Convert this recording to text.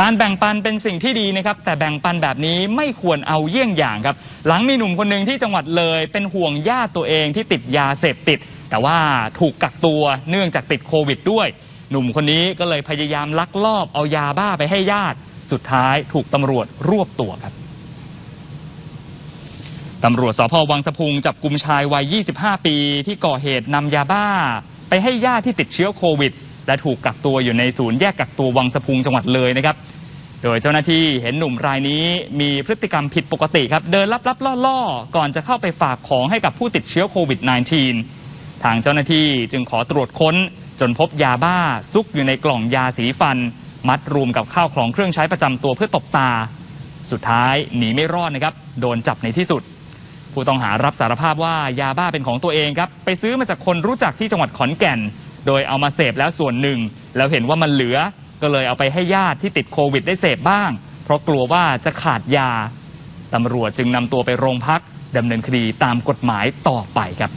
การแบ่งปันเป็นสิ่งที่ดีนะครับ แต่แบ่งปันแบบนี้ไม่ควรเอาเยี่ยงอย่างครับ หลังมีหนุ่มคนหนึ่งที่จังหวัดเลยเป็นห่วงญาติตัวเองที่ติดยาเสพติด แต่ว่าถูกกักตัวเนื่องจากติดโควิดด้วย หนุ่มคนนี้ก็เลยพยายามลักลอบเอายาบ้าไปให้ญาติ สุดท้ายถูกตำรวจรวบตัวครับตำรวจสพวังสะพุงจับกลุ่มชายวัย 25 ปี ที่ก่อเหตุนำยาบ้า ไปให้ญาติที่ติดเชื้อโควิด และถูกกักตัวอยู่ในศูนย์แยกกักตัววังสะพุงจังหวัดเลยนะครับ โดยเจ้าหน้าที่เห็นหนุ่มรายนี้มีพฤติกรรมผิดปกติครับ เดินลับๆล่อๆ ก่อนจะเข้าไปฝากของให้กับผู้ติดเชื้อโควิด -19 ทางเจ้าหน้าที่จึงขอตรวจค้น จนพบยาบ้าซุกอยู่ในกล่องยาสีฟัน มัดรวมกับข้าวของเครื่องใช้ประจำตัวเพื่อตบตา สุดท้ายหนีไม่รอดนะครับ โดนจับในที่สุดผู้ต้องหารับสารภาพว่ายาบ้าเป็นของตัวเองครับ ไปซื้อมาจากคนรู้จักที่จังหวัดขอนแก่น โดยเอามาเสพแล้วส่วนหนึ่ง แล้วเห็นว่ามันเหลือก็เลยเอาไปให้ญาติที่ติดโควิดได้เสพบ้าง เพราะกลัวว่าจะขาดยาตำรวจจึงนำตัวไปโรงพักดำเนินคดีตามกฎหมายต่อไปครับ